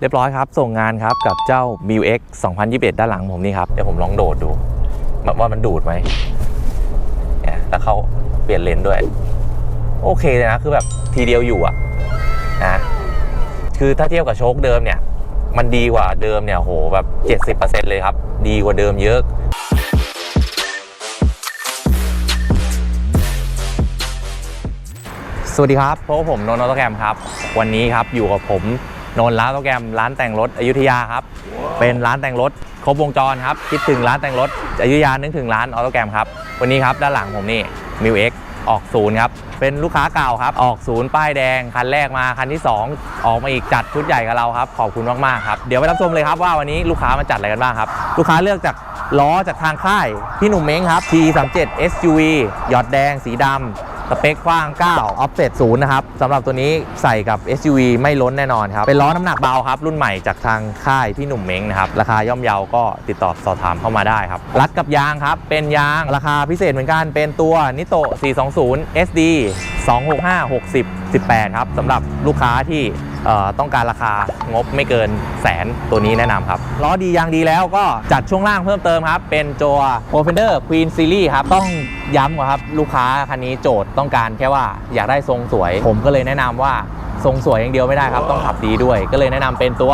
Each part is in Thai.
เรียบร้อยครับ ส่งงานครับกับเจ้า m i u X 2021 ด้านหลังผมนี่ครับ เดี๋ยวผมลองโดดดู ว่ามันดูดไหมเนี่ยแล้วเขาเปลี่ยนเลนส์ด้วย โอเคเลยนะ คือแบบทีเดียวอยู่อะนะคือถ้าเทียบกับโชคเดิมเนี่ย มันดีกว่าเดิมเนี่ยโหแบบ 70%เลยครับ ดีกว่าเดิมเยอะสวัสดีครับพบกับผมนนท์ออโตแกรมครับ วันนี้ครับอยู่กับผม นนร้านออโตแกรมร้านแต่งรถอยุธยาครับ เป็นร้านแต่งรถครบวงจรครับ คิดถึงร้านแต่งรถอยุธยานึกถึงร้านออโตแกรมครับ วันนี้ครับด้านหลังผมนี่มิวเอ็กออกศูนย์ครับ เป็นลูกค้าเก่าครับ ออกศูนย์ป้ายแดง คันแรกมาคันที่ 2 ออกมาอีกจัดชุดใหญ่กับเราครับ ขอบคุณมากๆครับ เดี๋ยวไปรับชมเลยครับว่าวันนี้ลูกค้ามาจัดอะไรกันบ้างครับ ลูกค้าเลือกจากล้อจากทางค่าย พี่หนุ่มเม้งครับ T37 SUV หยอดแดงสีดำ สเปคกว้าง 9 offset 0 นะครับสำหรับตัวนี้ใส่กับ SUV ไม่ล้นแน่นอนครับ เป็นล้อน้ำหนักเบาครับ รุ่นใหม่จากทางค่ายพี่หนุ่มเม้งนะครับ ราคาย่อมเยาก็ติดต่อสอบถามเข้ามาได้ครับ รัดกับยางครับ เป็นยางราคาพิเศษเหมือนกัน เป็นตัวนิโต420 SD 265 60 18 ครับสำหรับลูกค้าที่ ต้องการราคางบไม่เกินแสนตัวนี้แนะนำครับล้อดียางดีแล้วก็จัดช่วงล่างเพิ่มเติมครับ เป็นตัว p r o f e n d e r Queen Series ครับ ต้องย้ำก่อนครับ ลูกค้าคันนี้โจทย์ต้องการแค่ว่าอยากได้ทรงสวย ผมก็เลยแนะนำว่าทรงสวยอย่างเดียวไม่ได้ครับ ต้องขับดีด้วย ก็เลยแนะนำเป็นตัว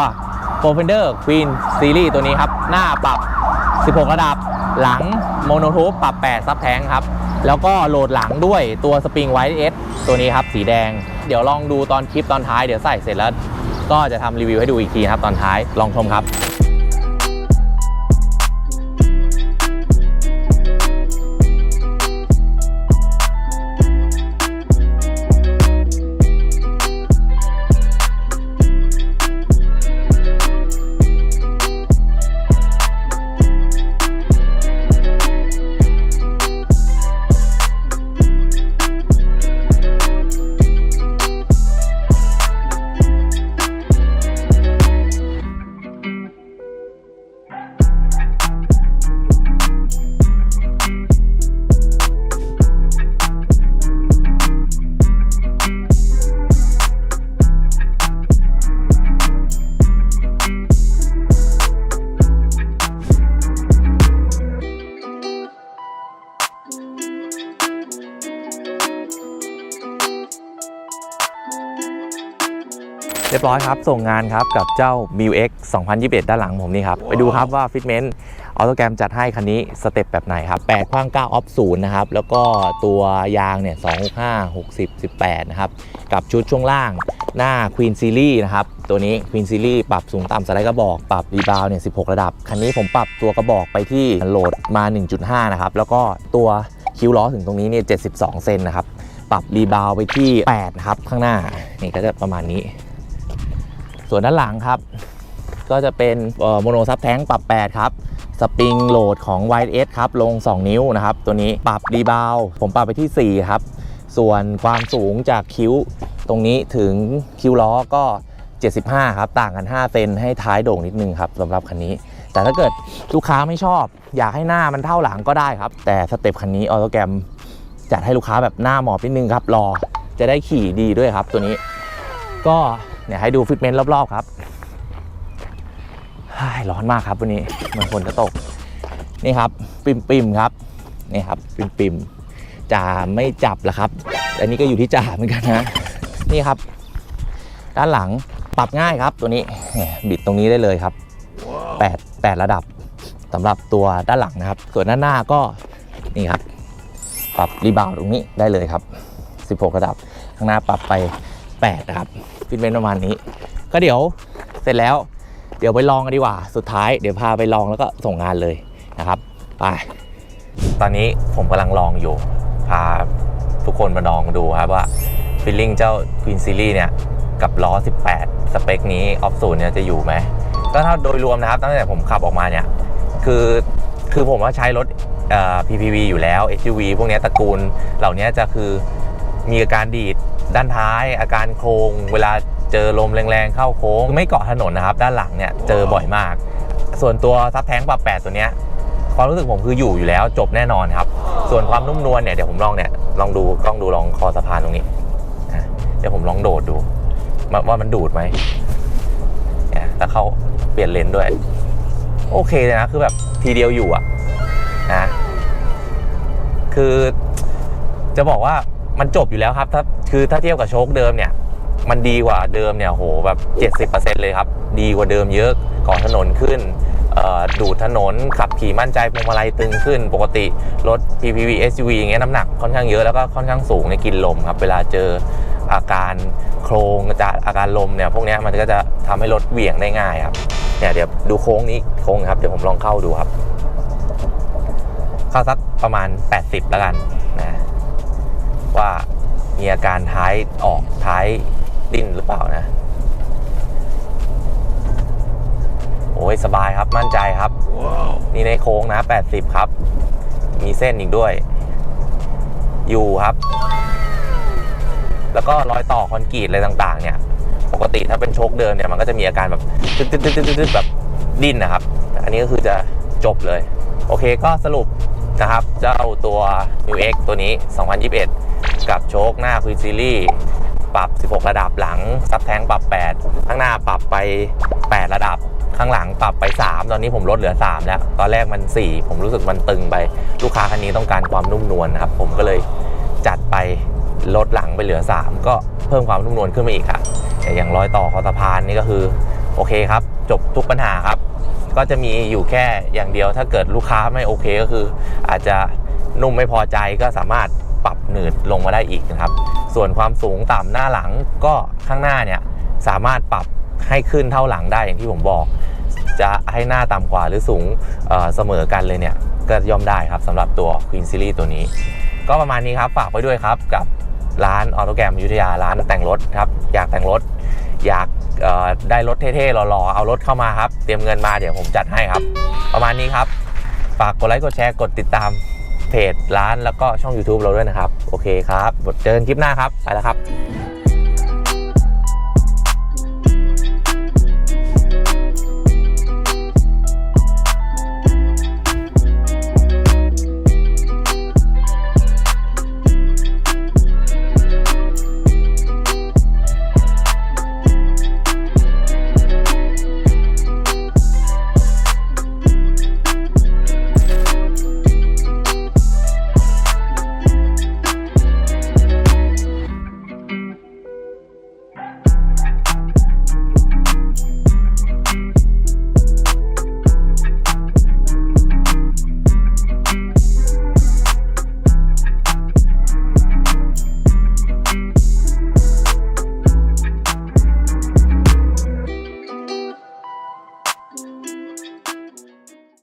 p r o f e n d e r Queen Series ตัวนี้ครับ หน้าปรับ 16 ระดับ หลังโมโนทูปปรับ 8 ซับแทงครับ แล้วก็โหลดหลังด้วยตัวสปริงไวท์เอสตัวนี้ครับ สีแดง เดี๋ยวลองดูตอนคลิปตอนท้ายเดี๋ยวใส่เสร็จแล้ว ก็จะทำรีวิวให้ดูอีกทีครับตอนท้ายลองชมครับ รียบร้อยครับ ส่งงานครับกับเจ้า m i u X 2021 ด้านหลังผมนี่ครับ ไปดูครับว่าฟิตเมนต์ออโตแกรมจัดให้คันนี้สเต็ปแบบไหนครับ8ข้าง9ออฟศูนย์นะครับ แล้วก็ตัวยางเนี่ย265 60 18 นะครับ กับชุดช่วงล่างหน้า Queen Series นะครับ ตัวนี้ Queen Series ปรับสูงต่ำสไลด์กระบอก ปรับรีบาวเนี่ย 16 ระดับ คันนี้ผมปรับตัวกระบอกไปที่โหลดมา 1.5 นะครับ แล้วก็ตัวคิ้วล้อถึงตรงนี้เนี่ย 72 เซนนะครับ ปรับรีบาวไปที่ 8 นะครับ ข้างหน้า นี่ก็จะประมาณนี้ ส่วนด้านหลังครับ ก็จะเป็นโมโนซับแท้งปรับ 8 ครับ สปริงโหลดของ y s ครับ ลง 2 นิ้วนะครับ ตัวนี้ปรับรีบาวผมปรับไปที่ 4 ครับ ส่วนความสูงจากคิ้วตรงนี้ถึงคิ้วล้อก็ 75 ครับ ต่างกัน 5 เซนให้ท้ายโด่งนิดนึงครับสำหรับคันนี้ แต่ถ้าเกิดลูกค้าไม่ชอบ อยากให้หน้ามันเท่าหลังก็ได้ครับ แต่สเต็ปคันนี้ออโตแกรมจัดให้ลูกค้าแบบหน้าหมอบนิดนึงครับรอจะได้ขี่ดีด้วยครับตัวนี้ ก็ เนี่ยให้ดูฟิตเมนต์รอบๆครับเฮ้ยร้อนมากครับวันนี้เหมือนฝนจะตก นี่ครับ ปิมปิมๆครับนี่ครับ ปิมปิมๆจ่าไม่จับแล้วครับ อันนี้ก็อยู่ที่จ่าเหมือนกันนะนี่ครับ ด้านหลังปรับง่ายครับตัวนี้เนี่ยบิดตรงนี้ได้เลยครับ 8 8 ระดับสำหรับตัวด้านหลังนะครับ ส่วนด้านหน้าก็นี่ครับ ปรับรีบาวด์ตรงนี้ได้เลยครับ 16 ระดับ ข้างหน้าปรับไป 8 นะครับ ฟิตเมนประมาณนี้ ก็เดี๋ยวเสร็จแล้ว เดี๋ยวไปลองกันดีกว่า สุดท้ายเดี๋ยวพาไปลองแล้วก็ส่งงานเลยนะครับไปตอนนี้ผมกำลังลองอยู่ พาทุกคนมาลองดูครับว่าฟิลลิ่งเจ้า Queen Series เนี่ย กับล้อ 18 สเปคนี้ออฟศูนเนี่ยจะอยู่ไหมก็ถ้าโดยรวมนะครับ ตั้งแต่ผมขับออกมาเนี่ย คือคือผมว่าใช้รถเอ่อ PPV อยู่แล้ว SUV พวกนี้ตระกูลเหล่านี้จะคือ มีอาการดีดด้านท้าย อาการโครงเวลาเจอลมแรงๆเข้าโค้ง ไม่เกาะถนนนะครับ ด้านหลังเนี่ยเจอบ่อยมาก ส่วนตัวซับแท้งปรับ8ตัวเนี้ยความรู้สึกผมคืออยู่อยู่แล้วจบแน่นอนครับ ส่วนความนุ่มนวลเนี่ยเดี๋ยวผมลองเนี่ยลองดูกล้องดูลองคอสะพานตรงนี้อะเดี๋ยวผมลองโดดดูว่ามันดูดไหมเนี่ยแต่เปลี่ยนเลนด้วย โอเคเลยนะคือแบบทีเดียวอยู่อะนะคือจะบอกว่า มันจบอยู่แล้วครับถ้าคือถ้าเทียบกับโชคเดิมเนี่ย มันดีกว่าเดิมเนี่ยโหแบบ70%เลยครับ ดีกว่าเดิมเยอะก่อนถนนขึ้นดูดถนนขับขี่มั่นใจพวงมาลัยตึงขึ้น ปกติรถ PPV SUV อย่างเงี้ยน้ำหนักค่อนข้างเยอะแล้วก็ค่อนข้างสูงในกินลมครับเวลาเจออาการโครงจากอาการลมเนี่ยพวกนี้มันก็จะทำให้รถเหวี่ยงได้ง่ายครับเนี่ยเดี๋ยวดูโค้งนี้โค้งครับเดี๋ยวผมลองเข้าดูครับ เข้าสักประมาณ 80แล้วกันนะ มีอาการท้ายออกท้ายดิ้นหรือเปล่านะ โอ้ยสบายครับมั่นใจครับนี่ในโค้งนะ 80 ครับ มีเส้นอีกด้วย อยู่ครับ แล้วก็รอยต่อคอนกรีตอะไรต่างๆ เนี่ย ปกติถ้าเป็นโชคเดิมเนี่ยมันก็จะมีอาการแบบตึ๊ดๆๆๆแบบดิ้นนะครับ อันนี้ก็คือจะจบเลย โอเคก็สรุปนะครับ เจ้าตัว New X ตัวนี้ 2021 กับโชคหน้า Queen Series ปรับ 16 ระดับหลัง ซับแทงปรับ 8 ข้างหน้าปรับไป 8 ระดับ ข้างหลังปรับไป 3 ตอนนี้ผมลดเหลือ 3 แล้ว ตอนแรกมัน 4 ผมรู้สึกมันตึงไป ลูกค้าคันนี้ต้องการความนุ่มนวลนะครับ ผมก็เลยจัดไปลดหลังไปเหลือ 3 ก็เพิ่มความนุ่มนวลขึ้นมาอีกค่ะแต่อย่างรอยต่อคอสะพานนี่ก็คือโอเคครับ จบทุกปัญหาครับ ก็จะมีอยู่แค่อย่างเดียวถ้าเกิดลูกค้าไม่โอเคก็คือ อาจจะนุ่มไม่พอใจก็สามารถ ปรับหนืดลงมาได้อีกนะครับ ส่วนความสูงต่ำหน้าหลังก็ข้างหน้าเนี่ยสามารถปรับให้ขึ้นเท่าหลังได้อย่างที่ผมบอก จะให้หน้าต่ำกว่าหรือสูงเเสมอกันเลยเนี่ยก็ย่อมได้ครับสำหรับตัว Queen Series ตัวนี้ ก็ประมาณนี้ครับฝากไว้ด้วยครับกับร้านออโตแกรมยุทธยาร้านแต่งรถครับ อยากแต่งรถ อยากได้รถเท่ๆหล่อๆเอารถเข้ามาครับ เตรียมเงินมาเดี๋ยวผมจัดให้ครับ ประมาณนี้ครับ ฝากกดไลค์กดแชร์กดติดตาม เพจร้านแล้วก็ช่อง YouTube เราด้วยนะครับ โอเคครับเจอกันคลิปหน้าครับ ไปแล้วครับ